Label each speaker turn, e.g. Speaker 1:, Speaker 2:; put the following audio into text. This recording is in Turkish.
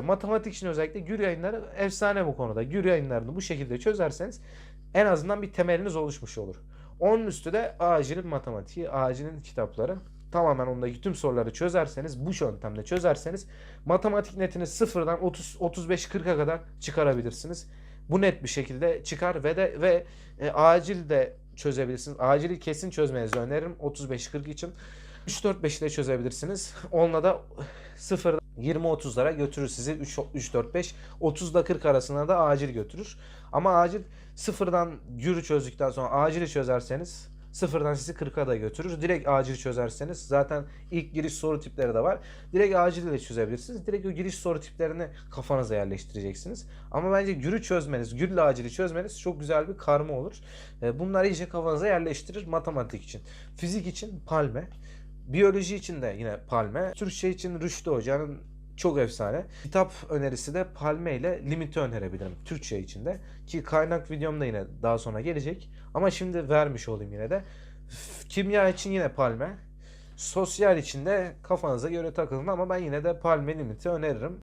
Speaker 1: Matematik için özellikle Gür yayınları efsane bu konuda. Gür yayınlarını bu şekilde çözerseniz en azından bir temeliniz oluşmuş olur. Onun üstü de acilin matematiği, acilin kitapları. Tamamen ondaki tüm soruları çözerseniz, bu yöntemle çözerseniz matematik netini sıfırdan 30 35 40'a kadar çıkarabilirsiniz. Bu net bir şekilde çıkar ve de ve e, acil de çözebilirsiniz. Acili kesin çözmenizi öneririm 35-40 için. 3-4-5'i de çözebilirsiniz. Onunla da 0 20-30'lara götürür sizi 3-4-5. 30 ile 40 arasında da acil götürür. Ama acil sıfırdan gürü çözdükten sonra acili çözerseniz sıfırdan sizi 40'a da götürür. Direkt acil çözerseniz zaten ilk giriş soru tipleri de var. Direkt acil ile çözebilirsiniz. Direkt o giriş soru tiplerini kafanıza yerleştireceksiniz. Ama bence gürü çözmeniz, gürle acili çözmeniz çok güzel bir karma olur. E, Bunlar iyice kafanıza yerleştirir matematik için. Fizik için palme. Biyoloji için de yine palme. Türkçe için Rüştü Hoca'nın çok efsane. Kitap önerisi de Palme ile Limit'i önerebilirim Türkçe için de. Ki kaynak videom da yine daha sonra gelecek. Ama şimdi vermiş olayım yine de. Kimya için yine Palme. Sosyal için de kafanıza göre takılın ama ben yine de Palme Limit'i öneririm.